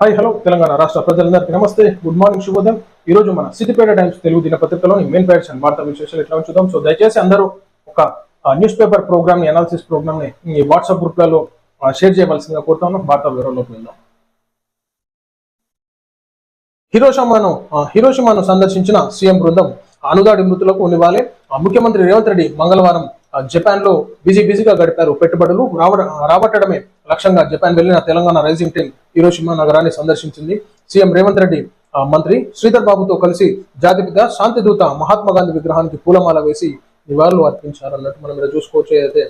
Hi hello Telangana రాష్ట్ర ప్రజలందరికీ నమస్తే. గుడ్ మార్నింగ్ శుభోదయం ఈ రోజు మన సిద్దిపేట టైమ్స్ తెలుగు దినపత్రికలోని మెయిన్ పేర్స్ అండ్ వార్తా విశేషాలు ఎట్లా చూద్దాం సో దయచేసి అందరూ ఒక న్యూస్ పేపర్ ప్రోగ్రామ్ని అనాలిసిస్ ప్రోగ్రామ్ని ఈ వాట్సాప్ గ్రూప్లలో షేర్ చేయవలసిందిగా కోరుతాను వార్తా వివరంలోకి వెళ్దాం. హిరోషమాను హిరోషమాను సందర్శించిన సీఎం బృందం అనుదాడి మృతులకు నివాళి ఆ, ముఖ్యమంత్రి రేవంత్ రెడ్డి మంగళవారం జపాన్లో బిజీ బిజీగా గడిపారు. పెట్టుబడులు రావ రాబట్టడమే లక్ష్యంగా జపాన్ వెళ్ళిన తెలంగాణ రైజింగ్ టీం హిరోషిమా నగరాన్ని సందర్శించింది. సీఎం రేవంత్ రెడ్డి మంత్రి శ్రీధర్ బాబుతో కలిసి జాతిపిత శాంతిదూత మహాత్మా గాంధీ విగ్రహానికి పూలమాల వేసి నివాళులు అర్పించారు అన్నట్టు మనం ఇక్కడ చూసుకోవచ్చు. అయితే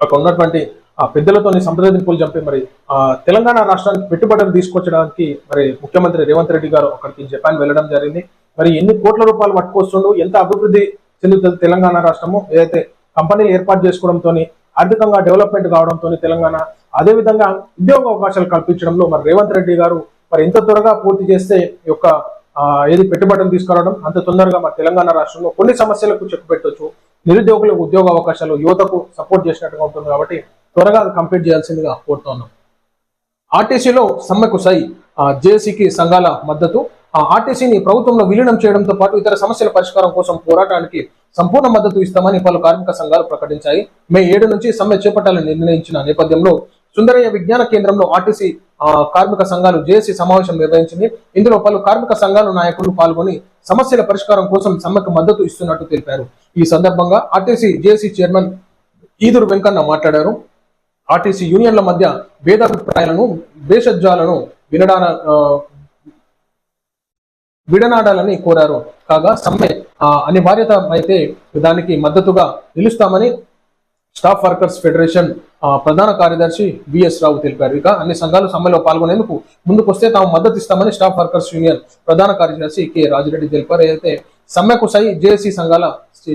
అక్కడ ఉన్నటువంటి ఆ పెద్దలతోని సంప్రదింపులు చంపి మరి ఆ తెలంగాణ రాష్ట్రానికి పెట్టుబడులు తీసుకొచ్చడానికి మరి ముఖ్యమంత్రి రేవంత్ రెడ్డి గారు అక్కడికి జపాన్ వెళ్ళడం జరిగింది. మరి ఎన్ని కోట్ల రూపాయలు పట్టుకొస్తుండో ఎంత అభివృద్ధి చెందుతుంది తెలంగాణ రాష్ట్రము? ఏదైతే కంపెనీలు ఏర్పాటు చేసుకోవడంతో ఆర్థికంగా డెవలప్మెంట్ కావడంతో తెలంగాణ అదే విధంగా ఉద్యోగ అవకాశాలు కల్పించడంలో మరి రేవంత్ రెడ్డి గారు మరి ఎంత త్వరగా పూర్తి చేస్తే యొక్క ఏది పెట్టుబడులు తీసుకురావడం అంత తొందరగా మన తెలంగాణ రాష్ట్రంలో కొన్ని సమస్యలకు చెక్ పెట్టొచ్చు. నిరుద్యోగులకు ఉద్యోగ అవకాశాలు యువతకు సపోర్ట్ చేసినట్టుగా ఉంటుంది కాబట్టి త్వరగా కంప్లీట్ చేయాల్సిందిగా కోరుతున్నాం ఆర్టీసీలో సమ్మెకు సై జేసీకి సంఘాల మద్దతు. ఆ ఆర్టీసీని ప్రభుత్వంలో విలీనం చేయడంతో పాటు ఇతర సమస్యల పరిష్కారం కోసం పోరాటానికి సంపూర్ణ మద్దతు ఇస్తామని పలు కార్మిక సంఘాలు ప్రకటించాయి. మే ఏడు నుంచి సమ్మె చేపట్టాలని నిర్ణయించిన నేపథ్యంలో సుందరయ్య విజ్ఞాన కేంద్రంలో ఆర్టీసీ ఆ, కార్మిక సంఘాలు జేఏసీ సమావేశం నిర్వహించింది. ఇందులో పలు కార్మిక సంఘాల నాయకులు పాల్గొని సమస్యల పరిష్కారం కోసం సమ్మెకు మద్దతు ఇస్తున్నట్టు తెలిపారు. ఈ సందర్భంగా ఆర్టీసీ జేఏసీ చైర్మన్ ఈదురు వెంకన్న మాట్లాడారు. ఆర్టీసీ యూనియన్ల మధ్య భేదాభిప్రాయాలను భేషజాలను వినడా విడనాడాలని కోరారు. కాగా సమ్మె అనివార్యత అయితే దానికి మద్దతుగా నిలుస్తామని స్టాఫ్ వర్కర్స్ ఫెడరేషన్ ఆ, ప్రధాన కార్యదర్శి బిఎస్ రావు తెలిపారు. ఇక అన్ని సంఘాలు సమ్మెలో పాల్గొనేందుకు ముందుకొస్తే తాము మద్దతు ఇస్తామని స్టాఫ్ వర్కర్స్ యూనియన్ ప్రధాన కార్యదర్శి కె. రాజిరెడ్డి తెలిపారు. అయితే సమ్మెకు సై జేఏసీ సంఘాల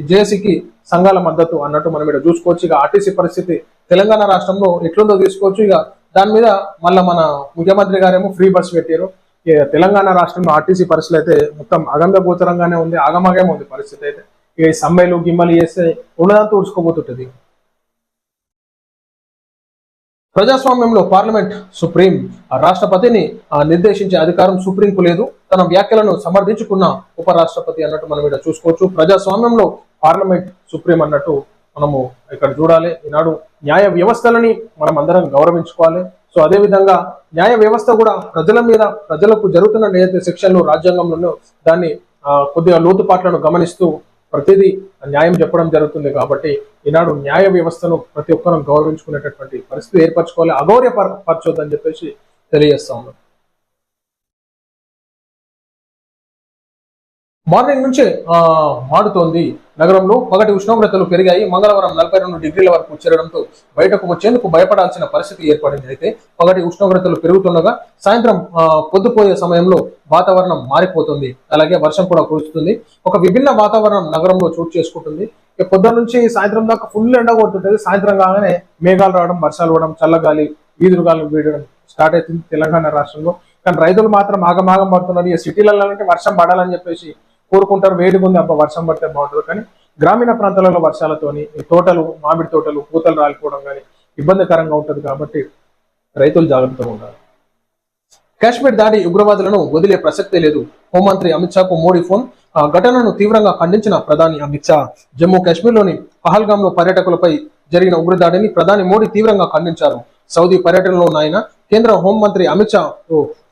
జేఏసీకి సంఘాల మద్దతు అన్నట్టు మనం ఇక్కడ చూసుకోవచ్చు. ఇక ఆర్టీసీ పరిస్థితి తెలంగాణ రాష్ట్రంలో ఎట్లుందో తీసుకోవచ్చు ఇక దాని మీద మళ్ళీ మన ముఖ్యమంత్రి గారేమో ఫ్రీ బస్ పెట్టారు. తెలంగాణ రాష్ట్రంలో ఆర్టీసీ పరిస్థితి అయితే మొత్తం అగమ్య గోచరంగానే ఉంది ఆగమాగమే ఉంది పరిస్థితి అయితే. ఇక ఈ సమ్మెలు గిమ్మలు చేస్తే ఉన్నదంతా ఉడుచుకోబోతుంటది ప్రజాస్వామ్యంలో పార్లమెంట్ సుప్రీం ఆ రాష్ట్రపతిని నిర్దేశించే అధికారం సుప్రీంకు లేదు. తన వ్యాఖ్యలను సమర్థించుకున్న ఉపరాష్ట్రపతి అన్నట్టు మనం ఇక్కడ చూసుకోవచ్చు. ప్రజాస్వామ్యంలో పార్లమెంట్ సుప్రీం అన్నట్టు మనము ఇక్కడ చూడాలి. ఈనాడు న్యాయ వ్యవస్థలని మనం అందరం గౌరవించుకోవాలి. సో అదే విధంగా న్యాయ వ్యవస్థ కూడా ప్రజల మీద ప్రజలకు జరుగుతున్న ఏదైతే శిక్షణలు రాజ్యాంగంలోనో దాన్ని కొద్దిగా లోతుపాట్లను గమనిస్తూ ప్రతిదీ న్యాయం చెప్పడం జరుగుతుంది కాబట్టి ఈనాడు న్యాయ వ్యవస్థను ప్రతి ఒక్కరూ గౌరవించుకునేటటువంటి పరిస్థితి ఏర్పరచుకోవాలి. అగౌర్యపరచొద్దని చెప్పేసి తెలియజేస్తా ఉన్నాం. మార్నింగ్ నుంచే మారుతోంది. మాడుతోంది నగరంలో పగటి ఉష్ణోగ్రతలు పెరిగాయి. మంగళవారం నలభై రెండు డిగ్రీల వరకు చేరడంతో బయటకు వచ్చేందుకు భయపడాల్సిన పరిస్థితి ఏర్పడింది. అయితే పగటి ఉష్ణోగ్రతలు పెరుగుతుండగా సాయంత్రం పొద్దుపోయే సమయంలో వాతావరణం మారిపోతుంది. అలాగే వర్షం కూడా కురుస్తుంది. ఒక విభిన్న వాతావరణం నగరంలో చోటు చేసుకుంటుంది. పొద్దున్న నుంచి సాయంత్రం దాకా ఫుల్ ఎండ కొడుతుంటుంది. సాయంత్రం కాగానే మేఘాలు రావడం వర్షాలు పడడం చల్లగాలి ఈదురుగాలు వీడడం స్టార్ట్ అవుతుంది తెలంగాణ రాష్ట్రంలో. కానీ రైతులు మాత్రం ఆగమాగం పడుతున్నారు. ఈ సిటీలలో అంటే వర్షం పడాలని చెప్పేసి కోరుకుంటారు. వేడిగా ఉంది. అబ్బా వర్షం పడితే బాగుంటుంది. కానీ గ్రామీణ ప్రాంతాలలో వర్షాలతోని తోటలు మామిడి తోటలు పూతలు రాలిపోవడం కానీ ఇబ్బందికరంగా ఉంటుంది కాబట్టి రైతులు జాగ్రత్తగా ఉండాలి. కాశ్మీర్ దాడి ఉగ్రవాదులను వదిలే ప్రసక్తే లేదు. హోంమంత్రి అమిత్ షాకు మోడీ ఫోన్. ఆ ఘటనను తీవ్రంగా ఖండించిన ప్రధాని అమిత్ షా. జమ్మూ కాశ్మీర్లోని పహల్గాంలో పర్యాటకులపై జరిగిన ఉగ్రదాడిని ప్రధాని మోడీ తీవ్రంగా ఖండించారు. సౌదీ పర్యటనలో ఉన్న ఆయన కేంద్ర హోంమంత్రి అమిత్ షా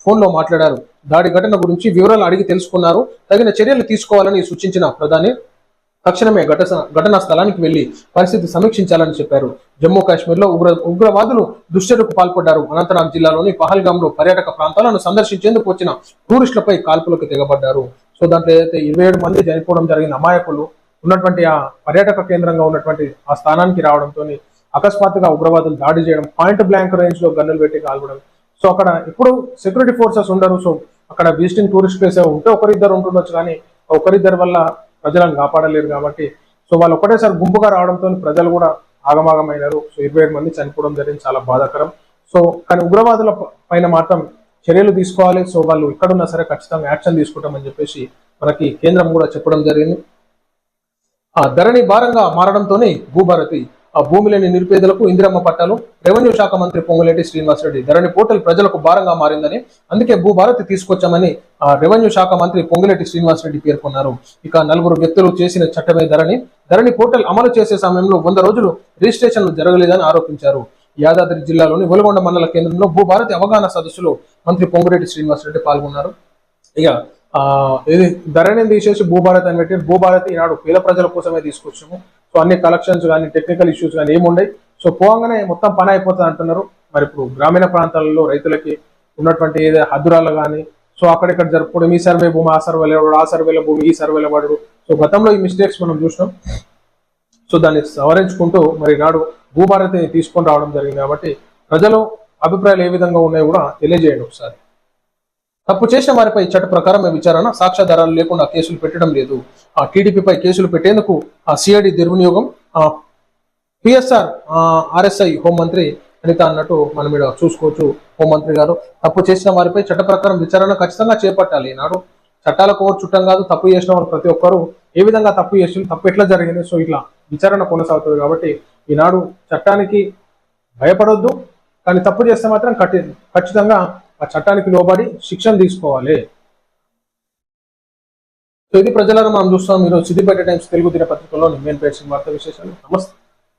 ఫోన్లో మాట్లాడారు. దాడి ఘటన గురించి వివరాలు అడిగి తెలుసుకున్నారు. తగిన చర్యలు తీసుకోవాలని సూచించిన ప్రధాని తక్షణమే ఘట ఘటనా స్థలానికి వెళ్ళి పరిస్థితి సమీక్షించాలని చెప్పారు. జమ్మూ కాశ్మీర్లో ఉగ్ర ఉగ్రవాదులు దుశ్చర్యకు పాల్పడ్డారు. అనంతనాగ్ జిల్లాలోని పహల్గామ్లో పర్యాటక ప్రాంతాలను సందర్శించేందుకు వచ్చిన టూరిస్టులపై కాల్పులకు తెగబడ్డారు. సో దాంట్లో ఏదైతే ఇరవై ఏడు మంది చనిపోవడం జరిగిన అమాయకులు ఉన్నటువంటి ఆ పర్యాటక కేంద్రంగా ఉన్నటువంటి ఆ స్థానానికి రావడంతో అకస్మాత్తుగా ఉగ్రవాదులు దాడి చేయడం పాయింట్ బ్లాంక్ రేంజ్లో గన్నులు పెట్టి కాల్పడం. సో అక్కడ ఇప్పుడు సెక్యూరిటీ ఫోర్సెస్ ఉండరు. సో అక్కడ విజిటింగ్ టూరిస్ట్ ప్లేస్ ఉంటే ఒకరిద్దరు ఉంటుండొచ్చు కానీ ఒకరిద్దరి వల్ల ప్రజలను కాపాడలేరు కాబట్టి. సో వాళ్ళు ఒకటేసారి గుంపుగా రావడంతో ప్రజలు కూడా ఆగమాగమైనారు. సో ఇరవై ఏడు మంది చనిపోవడం జరిగింది చాలా బాధాకరం. సో కానీ ఉగ్రవాదుల పైన మాత్రం చర్యలు తీసుకోవాలి. సో వాళ్ళు ఎక్కడున్నా సరే ఖచ్చితంగా యాక్షన్ తీసుకుంటామని చెప్పేసి మనకి కేంద్రం కూడా చెప్పడం జరిగింది. ఆ ధరణి భారంగా మారడంతోనే భూభారతి భూమి లేని నిరుపేదలకు ఇందిరమ్మ పట్టాలు రెవెన్యూ శాఖ మంత్రి పొంగులేటి శ్రీనివాసరెడ్డి ధరణి పోర్టల్ ప్రజలకు భారంగా మారిందని అందుకే భూభారతి తీసుకొచ్చామని ఆ రెవెన్యూ శాఖ మంత్రి పొంగులేటి శ్రీనివాసరెడ్డి పేర్కొన్నారు. ఇక నలుగురు వ్యక్తులు చేసిన చట్టమే ధరణి. ధరణి పోర్టల్ అమలు చేసే సమయంలో వంద రోజులు రిజిస్ట్రేషన్లు జరగలేదని ఆరోపించారు. యాదాద్రి జిల్లాలోని వెలుగొండ మండల కేంద్రంలో భూభారతి అవగాహన సదస్సులో మంత్రి పొంగులేటి శ్రీనివాసరెడ్డి పాల్గొన్నారు. ఇక ఇది ధరణి తీసేసి భూభారత్ అని పెట్టి భూభారత్ ఈనాడు పేద ప్రజల కోసమే తీసుకొచ్చాము సో అన్ని కలెక్షన్స్ కానీ టెక్నికల్ ఇష్యూస్ కానీ ఏముండయి. సో పోగానే మొత్తం పని అయిపోతుంది అంటున్నారు. మరి ఇప్పుడు గ్రామీణ ప్రాంతాలలో రైతులకి ఉన్నటువంటి ఏదో హద్దురాలు కానీ సో అక్కడిక్కడ జరుపుకోవడం ఈ సర్వే భూమి ఆ సర్వేలో ఆ సర్వేల భూమి ఈ సర్వేలో పడడు సో గతంలో ఈ మిస్టేక్స్ మనం చూసినాం. సో దాన్ని సవరించుకుంటూ మరి నాడు భూభారతిని తీసుకొని రావడం జరిగింది కాబట్టి ప్రజలు అభిప్రాయాలు ఏ విధంగా ఉన్నాయో కూడా తెలియజేయండి ఒకసారి. తప్పు చేసిన వారిపై చట్ట ప్రకారం విచారణ సాక్ష్యాధారాలు లేకుండా కేసులు పెట్టడం లేదు. ఆ టీడీపీపై కేసులు పెట్టేందుకు ఆ సిఐడి దుర్వినియోగం ఆ పిఎస్ఆర్ ఆర్ఎస్ఐ హోంమంత్రి అనిత అన్నట్టు మనం ఇక్కడ చూసుకోవచ్చు హోంమంత్రి గారు. తప్పు చేసిన వారిపై చట్ట ప్రకారం విచారణ ఖచ్చితంగా చేపట్టాలి. ఈనాడు చట్టాలకు ఓరు చుట్టం కాదు తప్పు చేసిన వారు ప్రతి ఒక్కరు ఏ విధంగా తప్పు చేసి తప్పు ఎట్లా జరిగింది? సో ఇట్లా విచారణ కొనసాగుతుంది కాబట్టి ఈనాడు చట్టానికి భయపడొద్దు కానీ తప్పు చేస్తే మాత్రం ఖచ్చితంగా ఆ చట్టానికి లోబడి శిక్షణ తీసుకోవాలి. సో ఇది ప్రజలను మనం చూస్తాం. ఈరోజు సిద్దిపేట టైమ్స్ తెలుగు దినపత్రికలో నేను పేర్చిన వార్త విశేషాలు. నమస్తే.